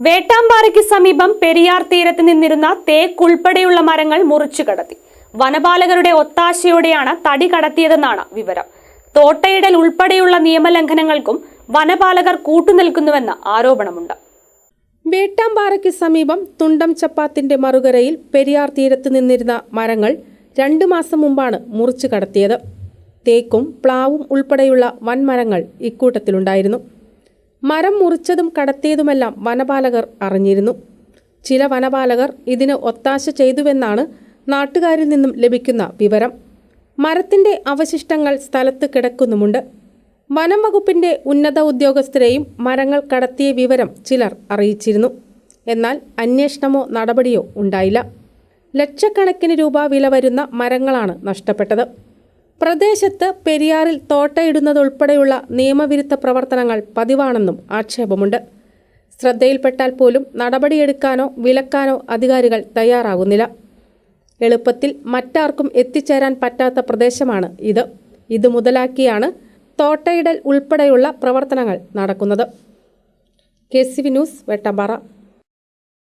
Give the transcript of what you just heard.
വേട്ടാമ്പാറയ്ക്ക് സമീപം പെരിയാർ തീരത്ത് നിന്നിരുന്ന തേക്ക് ഉൾപ്പെടെയുള്ള മരങ്ങൾ മുറിച്ചു കടത്തി. വനപാലകരുടെ ഒത്താശയോടെയാണ് തടി കടത്തിയതെന്നാണ് വിവരം. തോട്ടയിടൽ ഉൾപ്പെടെയുള്ള നിയമലംഘനങ്ങൾക്കും വനപാലകർ കൂട്ടുനിൽക്കുന്നുവെന്ന് ആരോപണമുണ്ട്. വേട്ടാമ്പാറയ്ക്ക് സമീപം തുണ്ടം ചപ്പാത്തിന്റെ മറുകരയിൽ പെരിയാർ തീരത്ത് നിന്നിരുന്ന മരങ്ങൾ രണ്ടു മാസം മുമ്പാണ് മുറിച്ചു കടത്തിയത്. തേക്കും പ്ലാവും ഉൾപ്പെടെയുള്ള വൻമരങ്ങൾ ഇക്കൂട്ടത്തിലുണ്ടായിരുന്നു. മരം മുറിച്ചതും കടത്തിയതുമെല്ലാം വനപാലകർ അറിഞ്ഞിരുന്നു. ചില വനപാലകർ ഇതിന് ഒത്താശ ചെയ്തുവെന്നാണ് നാട്ടുകാരിൽ നിന്നും ലഭിക്കുന്ന വിവരം. മരത്തിന്റെ അവശിഷ്ടങ്ങൾ സ്ഥലത്ത് കിടക്കുന്നുമുണ്ട്. വനം വകുപ്പിന്റെ ഉന്നത ഉദ്യോഗസ്ഥരെയും മരങ്ങൾ കടത്തിയ വിവരം ചിലർ അറിയിച്ചിരുന്നു. എന്നാൽ അന്വേഷണമോ നടപടിയോ ഉണ്ടായില്ല. ലക്ഷക്കണക്കിന് രൂപ വില വരുന്ന മരങ്ങളാണ് നഷ്ടപ്പെട്ടത്. പ്രദേശത്ത് പെരിയാറിൽ തോട്ടയിടുന്നതുൾപ്പെടെയുള്ള നിയമവിരുദ്ധ പ്രവർത്തനങ്ങൾ പതിവാണെന്നും ആക്ഷേപമുണ്ട്. ശ്രദ്ധയിൽപ്പെട്ടാൽ പോലും നടപടിയെടുക്കാനോ വിലക്കാനോ അധികാരികൾ തയ്യാറാകുന്നില്ല. എളുപ്പത്തിൽ മറ്റാർക്കും എത്തിച്ചേരാൻ പറ്റാത്ത പ്രദേശമാണ് ഇത്. ഇത് മുതലാക്കിയാണ് തോട്ടയിടൽ ഉൾപ്പെടെയുള്ള പ്രവർത്തനങ്ങൾ നടക്കുന്നത്. K C V news Vettampara.